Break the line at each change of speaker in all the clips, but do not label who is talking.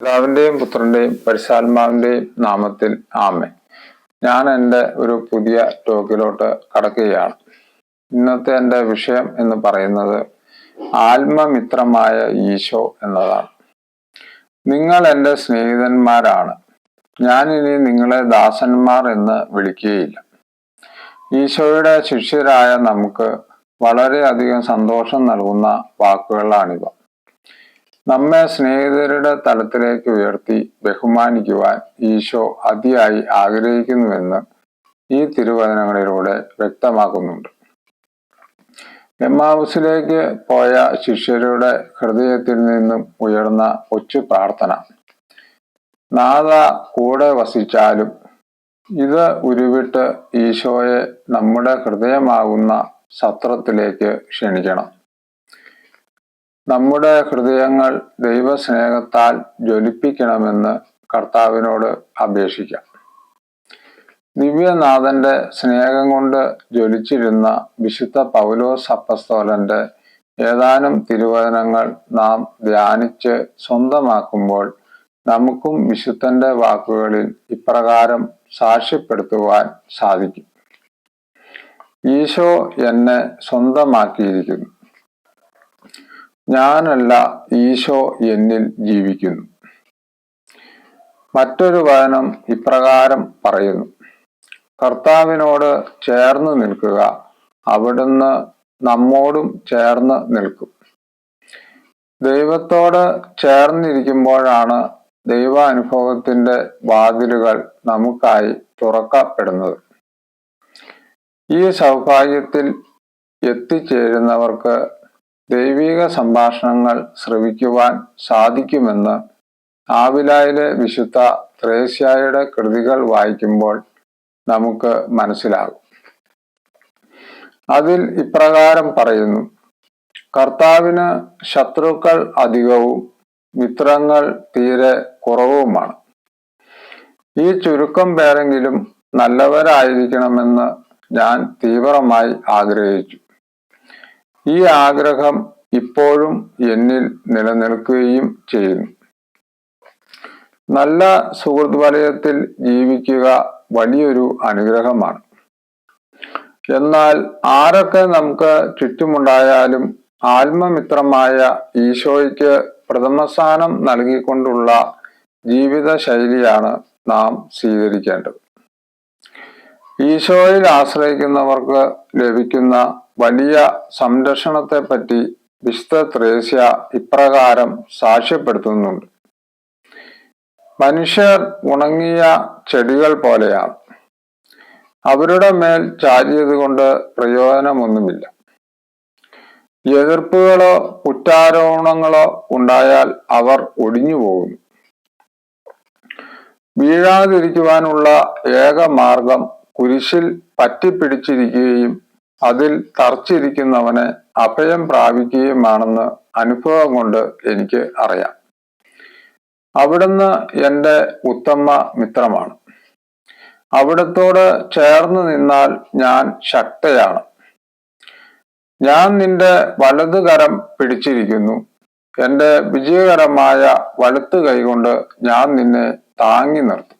പിതാവിന്റെയും പുത്രന്റെയും പരിശാത്മാവിന്റെയും നാമത്തിൽ ആമേ ഞാൻ എന്റെ ഒരു പുതിയ ടോക്കിലോട്ട് കടക്കുകയാണ്. ഇന്നത്തെ എന്റെ വിഷയം എന്ന് പറയുന്നത് ആത്മമിത്രമായ ഈശോ എന്നതാണ്. നിങ്ങൾ എന്റെ സ്നേഹിതന്മാരാണ്. ഞാൻ ഇനി നിങ്ങളെ ദാസന്മാർ എന്ന് വിളിക്കുകയില്ല. ഈശോയുടെ ശിഷ്യരായ നമുക്ക് വളരെയധികം സന്തോഷം നൽകുന്ന വാക്കുകളാണിവ. നമ്മെ സ്നേഹിതരുടെ തലത്തിലേക്ക് ഉയർത്തി ബഹുമാനിക്കുവാൻ ഈശോ അതിയായി ആഗ്രഹിക്കുന്നുവെന്ന് ഈ തിരുവചനങ്ങളിലൂടെ വ്യക്തമാക്കുന്നുണ്ട്. എമ്മാവുസിലേക്ക് പോയ ശിഷ്യരുടെ ഹൃദയത്തിൽ നിന്നും ഉയർന്ന കൊച്ചു പ്രാർത്ഥന. നാഥ കൂടെ വസിച്ചാലും ഇത് ഉരുവിട്ട് ഈശോയെ നമ്മുടെ ഹൃദയമാകുന്ന സത്രത്തിലേക്ക് ക്ഷണിക്കണം. നമ്മുടെ ഹൃദയങ്ങൾ ദൈവസ്നേഹത്താൽ ജ്വലിപ്പിക്കണമെന്ന് കർത്താവിനോട് അപേക്ഷിക്കാം. ദിവ്യനാഥന്റെ സ്നേഹം കൊണ്ട് ജ്വലിച്ചിരുന്ന വിശുദ്ധ പൗലോസ് അപ്പസ്തോലന്റെ ഏതാനും തിരുവചനങ്ങൾ നാം ധ്യാനിച്ച് സ്വന്തമാക്കുമ്പോൾ നമുക്കും വിശുദ്ധന്റെ വാക്കുകളിൽ ഇപ്രകാരം സാക്ഷ്യപ്പെടുത്തുവാൻ സാധിക്കും. ഈശോ എന്നെ സ്വന്തമാക്കിയിരിക്കുന്നു. ഞാനല്ല ഈശോ എന്നിൽ ജീവിക്കുന്നു. മറ്റൊരു വചനം ഇപ്രകാരം പറയുന്നു. കർത്താവിനോട് ചേർന്ന് നിൽക്കുക അവിടുന്ന് നമ്മോടും ചേർന്ന് നിൽക്കും. ദൈവത്തോട് ചേർന്നിരിക്കുമ്പോഴാണ് ദൈവാനുഭവത്തിന്റെ വാതിലുകൾ നമുക്കായി തുറക്കപ്പെടുന്നത്. ഈ സൗഭാഗ്യത്തിൽ എത്തിച്ചേരുന്നവർക്ക് ദൈവിക സംഭാഷണങ്ങൾ ശ്രവിക്കുവാൻ സാധിക്കുമെന്ന് ആവിലായിലെ വിശുദ്ധ ത്രേസ്യായുടെ കൃതികൾ വായിക്കുമ്പോൾ നമുക്ക് മനസ്സിലാകും. അതിൽ ഇപ്രകാരം പറയുന്നു കർത്താവിന് ശത്രുക്കൾ അധികവും മിത്രങ്ങൾ തീരെ കുറവുമാണ്. ഈ ചുരുക്കം പേരെങ്കിലും നല്ലവരായിരിക്കണമെന്ന് ഞാൻ തീവ്രമായി ആഗ്രഹിച്ചു. ഈ ആഗ്രഹം ഇപ്പോഴും എന്നിൽ നിലനിൽക്കുകയും ചെയ്യുന്നു. നല്ല സുഹൃത്ത് വലയത്തിൽ ജീവിക്കുക വലിയൊരു അനുഗ്രഹമാണ്. എന്നാൽ ആരൊക്കെ നമുക്ക് ചുറ്റുമുണ്ടായാലും ആത്മമിത്രമായ ഈശോയ്ക്ക് പ്രഥമസ്ഥാനം നൽകിക്കൊണ്ടുള്ള ജീവിത ശൈലിയാണ് നാം സ്വീകരിക്കേണ്ടത്. ഈശോയിൽ ആശ്രയിക്കുന്നവർക്ക് ലഭിക്കുന്ന വലിയ സംരക്ഷണത്തെ പറ്റി വിശുദ്ധ ത്രേസ്യ ഇപ്രകാരം സാക്ഷ്യപ്പെടുത്തുന്നുണ്ട്. മനുഷ്യർ ഉണങ്ങിയ ചെടികൾ പോലെയാണ്. അവരുടെ മേൽ ചാരിയത് കൊണ്ട് പ്രയോജനമൊന്നുമില്ല. എതിർപ്പുകളോ കുറ്റാരോപണങ്ങളോ ഉണ്ടായാൽ അവർ ഒടിഞ്ഞു പോകുന്നു വീഴാതിരിക്കുവാനുള്ള ഏക മാർഗം കുരിശിൽ പറ്റിപ്പിടിച്ചിരിക്കുകയും അതിൽ തറച്ചിരിക്കുന്നവനെ അഭയം പ്രാപിക്കുകയുമാണെന്ന് അനുഭവം കൊണ്ട് എനിക്ക് അറിയാം. അവിടുന്ന് എന്റെ ഉത്തമ മിത്രമാണ്. അവിടത്തോട് ചേർന്ന് നിന്നാൽ ഞാൻ ശക്തയാണ്. ഞാൻ നിന്റെ വലതുകരം പിടിച്ചിരിക്കുന്നു. എന്റെ വിജയകരമായ വലുത്തു കൈകൊണ്ട് ഞാൻ നിന്നെ താങ്ങി നിർത്തും.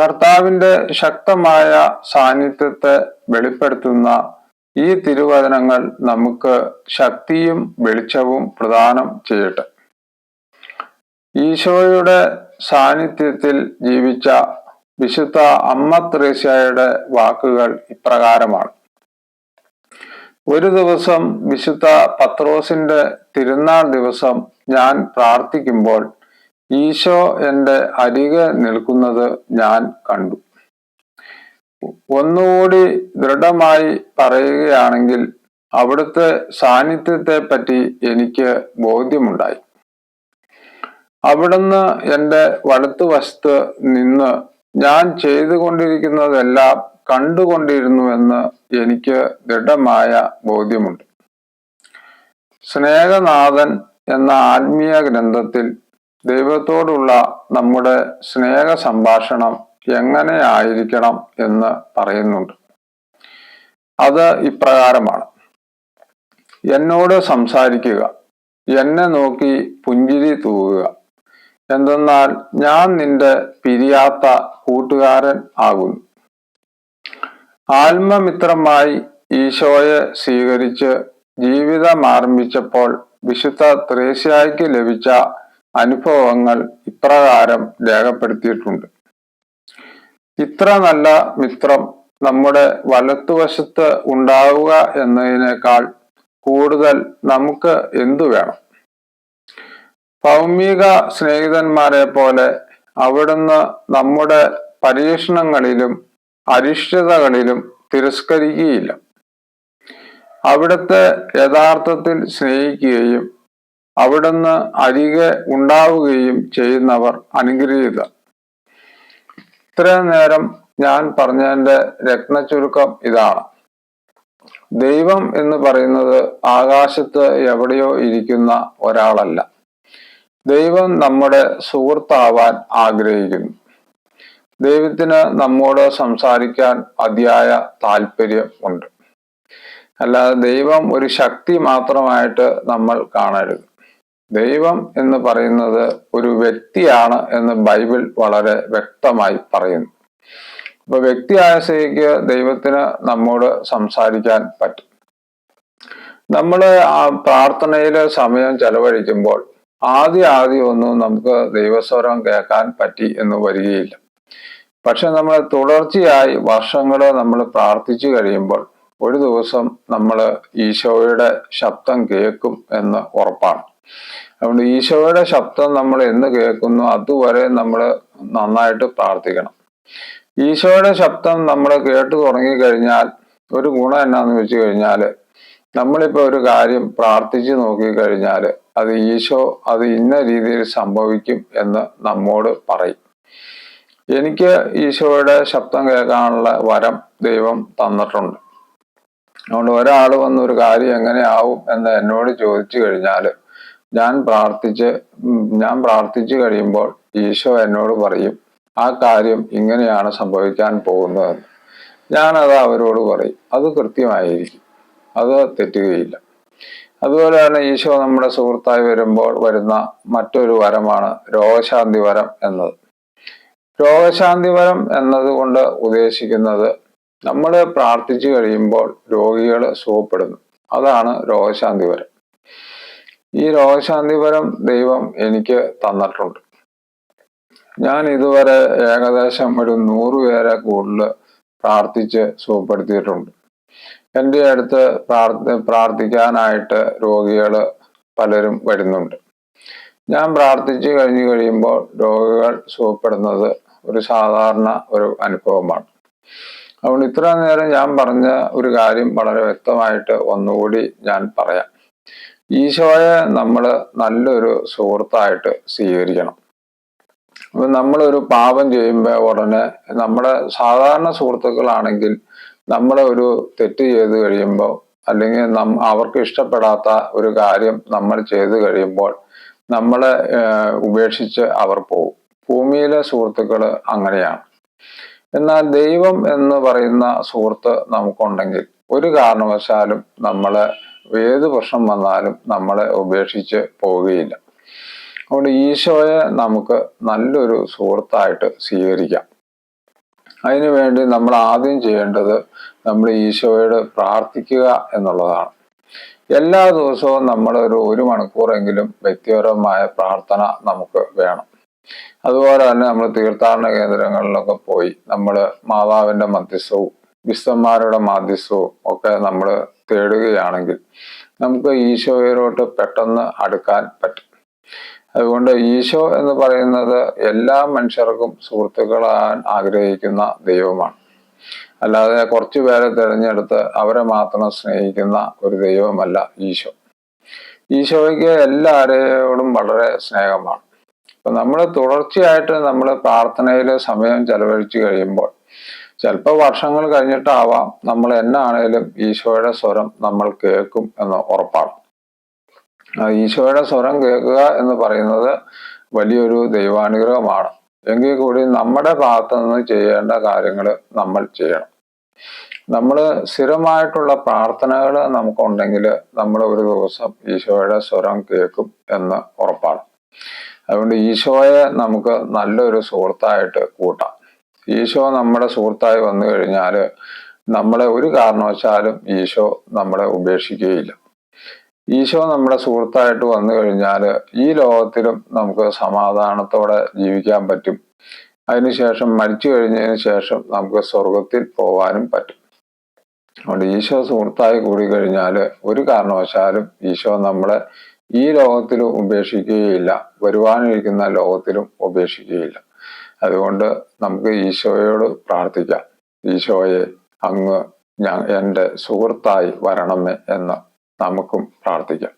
കർത്താവിന്റെ ശക്തമായ സാന്നിധ്യത്തെ വെളിപ്പെടുത്തുന്ന ഈ തിരുവചനങ്ങൾ നമുക്ക് ശക്തിയും വെളിച്ചവും പ്രദാനം ചെയ്യട്ടെ. ഈശോയുടെ സാന്നിധ്യത്തിൽ ജീവിച്ച വിശുദ്ധ അമ്മ ത്രേസ്യയുടെ വാക്കുകൾ ഇപ്രകാരമാണ്. ഒരു ദിവസം വിശുദ്ധ പത്രോസിന്റെ തിരുനാൾ ദിവസം ഞാൻ പ്രാർത്ഥിക്കുമ്പോൾ ഈശോ എന്റെ അരികെ നിൽക്കുന്നത് ഞാൻ കണ്ടു. ഒന്നുകൂടി ദൃഢമായി പറയുകയാണെങ്കിൽ അവിടുത്തെ സാന്നിധ്യത്തെ പറ്റി എനിക്ക് ബോധ്യമുണ്ടായി. അവിടുന്ന് എന്റെ വലത്തുവശത്ത് നിന്ന് ഞാൻ ചെയ്തുകൊണ്ടിരിക്കുന്നതെല്ലാം കണ്ടുകൊണ്ടിരുന്നുവെന്ന് എനിക്ക് ദൃഢമായ ബോധ്യമുണ്ട്. സ്നേഹനാഥൻ എന്ന ആത്മീയ ഗ്രന്ഥത്തിൽ ദൈവത്തോടുള്ള നമ്മുടെ സ്നേഹ സംഭാഷണം എങ്ങനെയായിരിക്കണം എന്ന് പറയുന്നുണ്ട്. അത് ഇപ്രകാരമാണ്. എന്നോട് സംസാരിക്കുക എന്നെ നോക്കി പുഞ്ചിരി തൂവുക. എന്തെന്നാൽ ഞാൻ നിന്റെ പിരിയാത്ത കൂട്ടുകാരൻ ആകുന്നു. ആത്മമിത്രമായി ഈശോയെ സ്വീകരിച്ച് ജീവിതം ആരംഭിച്ചപ്പോൾ വിശുദ്ധ ത്രേസ്യായ്ക്ക് ലഭിച്ച അനുഭവങ്ങൾ ഇപ്രകാരം രേഖപ്പെടുത്തിയിട്ടുണ്ട്. ഇത്ര നല്ല മിത്രം നമ്മുടെ വലത്തുവശത്ത് ഉണ്ടാവുക എന്നതിനേക്കാൾ കൂടുതൽ നമുക്ക് എന്തു വേണം? ഭൗമിക സ്നേഹിതന്മാരെ പോലെ അവിടുന്ന് നമ്മുടെ പരീക്ഷണങ്ങളിലും അരിഷ്ടതകളിലും തിരസ്കരിക്കുകയില്ല. അവിടുത്തെ യഥാർത്ഥത്തിൽ സ്നേഹിക്കുകയും അവിടുന്ന് അരികെ ഉണ്ടാവുകയും ചെയ്യുന്നവർ അനുഗ്രഹീത. ഇത്രയും നേരം ഞാൻ പറഞ്ഞതിന്റെ രത്നചുരുക്കം ഇതാണ്. ദൈവം എന്ന് പറയുന്നത് ആകാശത്ത് എവിടെയോ ഇരിക്കുന്ന ഒരാളല്ല. ദൈവം നമ്മുടെ സുഹൃത്താവാൻ ആഗ്രഹിക്കുന്നു. ദൈവത്തിന് നമ്മോട് സംസാരിക്കാൻ അതിയായ താല്പര്യം ഉണ്ട്. അല്ലാതെ ദൈവം ഒരു ശക്തി മാത്രമായിട്ട് നമ്മൾ കാണരുത്. ദൈവം എന്ന് പറയുന്നത് ഒരു വ്യക്തിയാണ് എന്ന് ബൈബിൾ വളരെ വ്യക്തമായി പറയുന്നു. അപ്പൊ വ്യക്തിയായ സ്ഥിതിക്ക് ദൈവത്തിന് നമ്മോട് സംസാരിക്കാൻ പറ്റും. നമ്മൾ ആ പ്രാർത്ഥനയിൽ സമയം ചെലവഴിക്കുമ്പോൾ ആദ്യ ആദ്യം ഒന്നും നമുക്ക് ദൈവസ്വരം കേൾക്കാൻ പറ്റി എന്ന് വരികയില്ല. പക്ഷെ നമ്മൾ തുടർച്ചയായി വർഷങ്ങൾ നമ്മൾ പ്രാർത്ഥിച്ചു കഴിയുമ്പോൾ ഒരു ദിവസം നമ്മൾ ഈശോയുടെ ശബ്ദം കേൾക്കും എന്ന് ഉറപ്പാണ്. അതുകൊണ്ട് ഈശോയുടെ ശബ്ദം നമ്മൾ എന്ന് കേൾക്കുന്നു അതുവരെ നമ്മൾ നന്നായിട്ട് പ്രാർത്ഥിക്കണം. ഈശോയുടെ ശബ്ദം നമ്മൾ കേട്ടു തുടങ്ങി കഴിഞ്ഞാൽ ഒരു ഗുണം എന്നാന്ന് വെച്ച് കഴിഞ്ഞാൽ നമ്മളിപ്പോ ഒരു കാര്യം പ്രാർത്ഥിച്ചു നോക്കി കഴിഞ്ഞാൽ അത് ഈശോ അത് ഇന്ന രീതിയിൽ സംഭവിക്കും എന്ന് നമ്മോട് പറയും. എനിക്ക് ഈശോയുടെ ശബ്ദം കേൾക്കാനുള്ള വരം ദൈവം തന്നിട്ടുണ്ട്. അതുകൊണ്ട് ഒരാൾ വന്ന് ഒരു കാര്യം എങ്ങനെയാവും എന്ന് എന്നോട് ചോദിച്ചു കഴിഞ്ഞാൽ ഞാൻ പ്രാർത്ഥിച്ച് ഞാൻ പ്രാർത്ഥിച്ചു കഴിയുമ്പോൾ ഈശോ എന്നോട് പറയും ആ കാര്യം ഇങ്ങനെയാണ് സംഭവിക്കാൻ പോകുന്നതെന്ന്. ഞാനത് അവരോട് പറയും. അത് കൃത്യമായിരിക്കും. അത് തെറ്റുകയില്ല. അതുപോലെ തന്നെ ഈശോ നമ്മുടെ സുഹൃത്തായി വരുമ്പോൾ വരുന്ന മറ്റൊരു വരമാണ് രോഗശാന്തി വരം എന്നത്. രോഗശാന്തി വരം എന്നതുകൊണ്ട് ഉദ്ദേശിക്കുന്നത് നമ്മൾ പ്രാർത്ഥിച്ചു കഴിയുമ്പോൾ രോഗികൾ സുഖപ്പെടുന്നു. അതാണ് രോഗശാന്തി വരം. ഈ രോഗശാന്തിപരം ദൈവം എനിക്ക് തന്നിട്ടുണ്ട്. ഞാൻ ഇതുവരെ ഏകദേശം ഒരു നൂറ് പേരെ കൂടുതൽ പ്രാർത്ഥിച്ച് സുഖപ്പെടുത്തിയിട്ടുണ്ട്. എന്റെ അടുത്ത് പ്രാർത്ഥി പ്രാർത്ഥിക്കാനായിട്ട് രോഗികൾ പലരും വരുന്നുണ്ട്. ഞാൻ പ്രാർത്ഥിച്ചു കഴിഞ്ഞു കഴിയുമ്പോൾ രോഗികൾ സുഖപ്പെടുന്നത് ഒരു സാധാരണ ഒരു അനുഭവമാണ്. അതുകൊണ്ട് ഇത്ര നേരം ഞാൻ പറഞ്ഞ ഒരു കാര്യം വളരെ വ്യക്തമായിട്ട് ഒന്നുകൂടി ഞാൻ പറയാം. ഈശോയെ നമ്മൾ നല്ലൊരു സുഹൃത്തായിട്ട് സ്വീകരിക്കണം. അപ്പം നമ്മളൊരു പാപം ചെയ്യുമ്പോൾ ഉടനെ നമ്മുടെ സാധാരണ സുഹൃത്തുക്കളാണെങ്കിൽ നമ്മളെ ഒരു തെറ്റ് ചെയ്ത് കഴിയുമ്പോൾ അല്ലെങ്കിൽ നം അവർക്ക് ഇഷ്ടപ്പെടാത്ത ഒരു കാര്യം നമ്മൾ ചെയ്ത് കഴിയുമ്പോൾ നമ്മളെ ഉപേക്ഷിച്ച് അവർ പോകും ഭൂമിയിലെ സുഹൃത്തുക്കൾ അങ്ങനെയാണ്. എന്നാൽ ദൈവം എന്ന് പറയുന്ന സുഹൃത്ത് നമുക്കുണ്ടെങ്കിൽ ഒരു കാരണവശാലും നമ്മളെ ഏത് പ്രശ്നം വന്നാലും നമ്മളെ ഉപേക്ഷിച്ച് പോവുകയില്ല. അതുകൊണ്ട് ഈശോയെ നമുക്ക് നല്ലൊരു സുഹൃത്തായിട്ട് സ്വീകരിക്കാം. അതിനുവേണ്ടി നമ്മൾ ആദ്യം ചെയ്യേണ്ടത് നമ്മൾ ഈശോയോട് പ്രാർത്ഥിക്കുക എന്നുള്ളതാണ്. എല്ലാ ദിവസവും നമ്മൾ ഒരു ഒരു മണിക്കൂറെങ്കിലും വ്യക്തിപരമായ പ്രാർത്ഥന നമുക്ക് വേണം. അതുപോലെ തന്നെ നമ്മൾ തീർത്ഥാടന കേന്ദ്രങ്ങളിലൊക്കെ പോയി നമ്മൾ മാതാവിന്റെ മധ്യസ്ഥവും വിശ്വന്മാരുടെ മാധ്യസ്ഥവും ഒക്കെ നമ്മൾ തേടുകയാണെങ്കിൽ നമുക്ക് ഈശോയിലോട്ട് പെട്ടെന്ന് അടുക്കാൻ പറ്റും. അതുകൊണ്ട് ഈശോ എന്ന് പറയുന്നത് എല്ലാ മനുഷ്യർക്കും സുഹൃത്തുക്കളാൻ ആഗ്രഹിക്കുന്ന ദൈവമാണ്. അല്ലാതെ കുറച്ചു പേരെ തിരഞ്ഞെടുത്ത് അവരെ മാത്രം സ്നേഹിക്കുന്ന ഒരു ദൈവമല്ല ഈശോ. ഈശോയ്ക്ക് എല്ലാവരെയോടും വളരെ സ്നേഹമാണ്. അപ്പൊ നമ്മൾ തുടർച്ചയായിട്ട് നമ്മൾ പ്രാർത്ഥനയിൽ സമയം ചെലവഴിച്ചു കഴിയുമ്പോൾ ചിലപ്പോൾ വർഷങ്ങൾ കഴിഞ്ഞിട്ടാവാം നമ്മൾ എന്നാണേലും ഈശോയുടെ സ്വരം നമ്മൾ കേൾക്കും എന്ന് ഉറപ്പാണ് ഈശോയുടെ സ്വരം കേൾക്കുക എന്ന് പറയുന്നത് വലിയൊരു ദൈവാനുഗ്രഹമാണ്. എങ്കിൽ കൂടി നമ്മുടെ ഭാഗത്ത് നിന്ന് ചെയ്യേണ്ട കാര്യങ്ങൾ നമ്മൾ ചെയ്യണം. നമ്മൾ സ്ഥിരമായിട്ടുള്ള പ്രാർത്ഥനകൾ നമുക്കുണ്ടെങ്കിൽ നമ്മൾ ഒരു ദിവസം ഈശോയുടെ സ്വരം കേൾക്കും എന്ന് ഉറപ്പാണ്. അതുകൊണ്ട് ഈശോയെ നമുക്ക് നല്ലൊരു സുഹൃത്തായിട്ട് കൂട്ടാം. ഈശോ നമ്മുടെ സുഹൃത്തായി വന്നു കഴിഞ്ഞാൽ നമ്മളെ ഒരു കാരണവശാലും ഈശോ നമ്മളെ ഉപേക്ഷിക്കുകയില്ല. ഈശോ നമ്മുടെ സുഹൃത്തായിട്ട് വന്നു കഴിഞ്ഞാൽ ഈ ലോകത്തിലും നമുക്ക് സമാധാനത്തോടെ ജീവിക്കാൻ പറ്റും. അതിനുശേഷം മരിച്ചു കഴിഞ്ഞതിന് ശേഷം നമുക്ക് സ്വർഗത്തിൽ പോകാനും പറ്റും. അതുകൊണ്ട് ഈശോ സുഹൃത്തായി കൂടി കഴിഞ്ഞാൽ ഒരു കാരണവശാലും ഈശോ നമ്മളെ ഈ ലോകത്തിലും ഉപേക്ഷിക്കുകയില്ല. വരുവാനിരിക്കുന്ന ലോകത്തിലും ഉപേക്ഷിക്കുകയില്ല. അതുകൊണ്ട് നമുക്ക് ഈശോയോട് പ്രാർത്ഥിക്കാം. ഈശോയെ അങ്ങ് ഞാൻ എന്റെ സുഹൃത്തായി വരണമേ എന്ന് നമുക്കും പ്രാർത്ഥിക്കാം.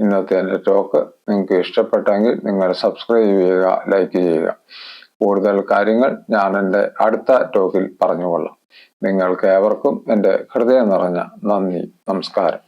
ഇന്നത്തെ എന്റെ ടോക്ക് നിങ്ങൾക്ക് ഇഷ്ടപ്പെട്ടെങ്കിൽ നിങ്ങൾ സബ്സ്ക്രൈബ് ചെയ്യുക ലൈക്ക് ചെയ്യുക. കൂടുതൽ കാര്യങ്ങൾ ഞാൻ എന്റെ അടുത്ത ടോക്കിൽ പറഞ്ഞുകൊള്ളാം. നിങ്ങൾക്ക് ഏവർക്കും എന്റെ ഹൃദയം നിറഞ്ഞ നന്ദി നമസ്കാരം.